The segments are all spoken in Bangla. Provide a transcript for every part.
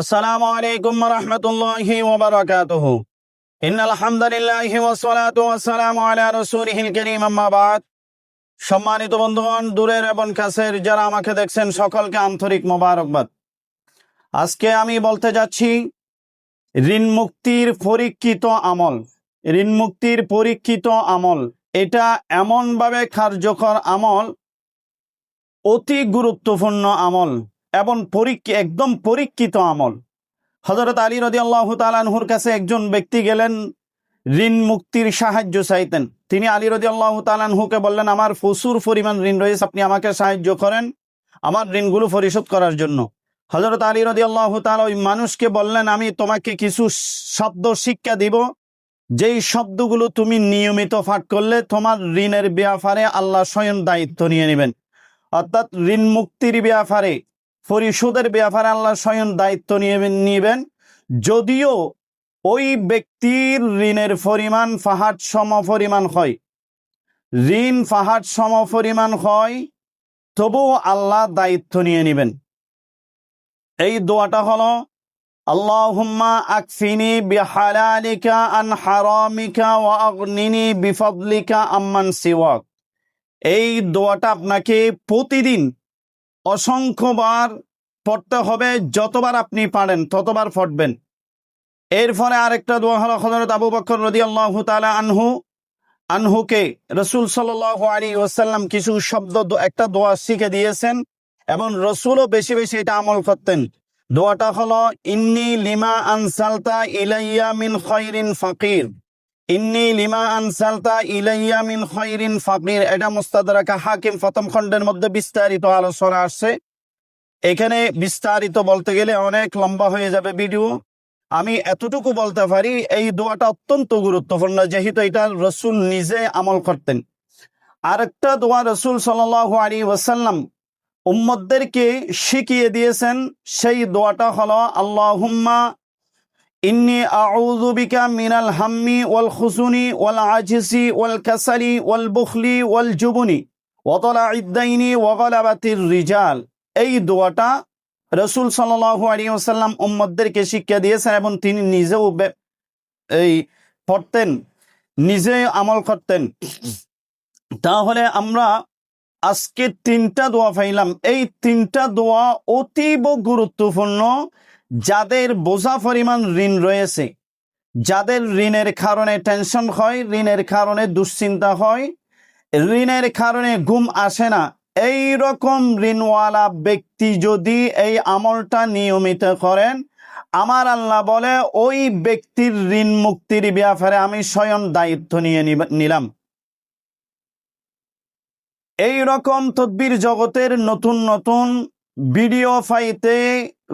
আসসালামু আলাইকুম রহমতুল্লাহি ওবরাকাতুহু ইন আলহামদুলিল্লাহ ওয়াসসালাতু ওয়াসসালামু আলা রাসূলিহিল কারীম, আম্মা বাদ। সম্মানিত বন্ধুগণ, দূরের এবং কাছের যারা আমাকে দেখছেন, সকলকে আন্তরিক মোবারকবাদ। আজকে আমি বলতে যাচ্ছি, ঋণ মুক্তির পরীক্ষিত আমল। ঋণ মুক্তির পরীক্ষিত আমল, এটা এমনভাবে কার্যকর আমল, অতি গুরুত্বপূর্ণ আমল। এবং একদম পরীক্ষিত আমল। হজরত আলী রদি আল্লাহ তালানহুর কাছে একজন ব্যক্তি গেলেন, ঋণ মুক্তির সাহায্য চাইতেন। তিনি আলী রদি আল্লাহ তালানহুকে বললেন, আমার প্রচুর পরিমাণ ঋণ রয়েছে, আপনি আমাকে সাহায্য করেন আমার ঋণগুলো পরিশোধ করার জন্য। হজরত আলী রদি আল্লাহ তালা ওই মানুষকে বললেন, আমি তোমাকে কিছু শব্দ শিক্ষা দিব, যেই শব্দগুলো তুমি নিয়মিত পাঠ করলে তোমার ঋণের ব্যাপারে আল্লাহ স্বয়ং দায়িত্ব নিয়ে নেবেন। অর্থাৎ ঋণ মুক্তির ব্যাপারে পরিশোধের ব্যাপারে আল্লাহ স্বয়ং দায়িত্ব নিয়ে নিবেন। যদিও ওই ব্যক্তির ঋণের পরিমাণ ফাহাট সম পরিমাণ হয়। ঋণ ফাহাট সম পরিমাণ হয়, তবুও আল্লাহ দায়িত্ব নিয়ে নেবেন। এই দোয়াটা হলো, আল্লাহুম্মা আকফিনি আম্মান সিওয়াক। এই দোয়াটা আপনাকে প্রতিদিন অসংখ্যবার পড়তে হবে, যতবার আপনি পারেন, ততবার পড়বেন। এরপরে আরেকটা দোয়া হলো হজরত আবু বকর রদি আল্লাহ আনহু, আনহুকে রসুল সাল আলী ওসাল্লাম কিছু শব্দ, একটা দোয়া শিখে দিয়েছেন এবং রসুলও বেশি বেশি এটা আমল করতেন। দোয়াটা হলো, ইন্নি লিমা আনসালতা ইলাইয়া মিন খৈরিন ফকির। ইন্নি লিমা আনসালতা ইলাইয়া মিন খৈরিন ফকির। এটা মুস্তাদরাকা হাকিম প্রথম খণ্ডের মধ্যে বিস্তারিত আলোচনা আসছে। এখানে বিস্তারিত বলতে গেলে অনেক লম্বা হয়ে যাবে ভিডিও। আমি এতটুকু বলতে পারি, এই দোয়াটা অত্যন্ত গুরুত্বপূর্ণ, যেহেতু এটা রসুল নিজে আমল করতেন। আরেকটা দোয়া রসুল সাল আলী ওয়াসাল্লাম উম্মদদেরকে শিখিয়ে দিয়েছেন, সেই দোয়াটা হলো, আল্লাহুম্মা ইন্নি আউযু বিকা মিনাল হাম্মি ওয়াল খুসুনি ওয়াল আজিসি ওয়াল কাসালি ওয়াল বুখলি ওয়াল জুবুনি ওয়া তালা'id দাইনি ওয়া গালাবাতির রিজাল। এই দোয়াটা রসুল সাল্লাল্লাহু আলাইহি ওয়াসাল্লাম উম্মদদেরকে শিক্ষা দিয়েছেন এবং তিনি নিজেও এই পড়তেন, নিজে আমল করতেন। তাহলে আমরা আজকে তিনটা দোয়া পাইলাম। এই তিনটা দোয়া অতীব গুরুত্বপূর্ণ। যাদের বোঝা পরিমাণ ঋণ রয়েছে, যাদের ঋণের কারণে টেনশন হয়, ঋণের কারণে দুশ্চিন্তা হয়, ঋণের কারণে ঘুম আসে না এই রকম ঋণওয়ালা ব্যক্তি যদি এই আমলটা নিয়মিত করেন, আমার আল্লাহ বলে, ওই ব্যক্তির ঋণ মুক্তির ব্যাপারে আমি স্বয়ং দায়িত্ব নিয়ে নিলাম। এই রকম তদ্বির জগতের নতুন নতুন ভিডিও ফাইতে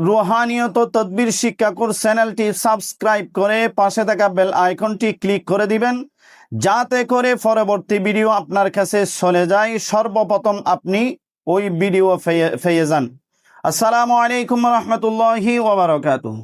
রুহানিয়ত তদ্বির শিক্ষাকুর চ্যানেলটি সাবস্ক্রাইব করে পাশে থাকা বেল আইকনটি ক্লিক করে দিবেন, যাতে করে পরবর্তী ভিডিও আপনার কাছে চলে যায়। সর্বপ্রথম আপনি ওই ভিডিও পেয়ে যান। আসসালামু আলাইকুম রহমতুল্লাহি ওবরাকাতুহ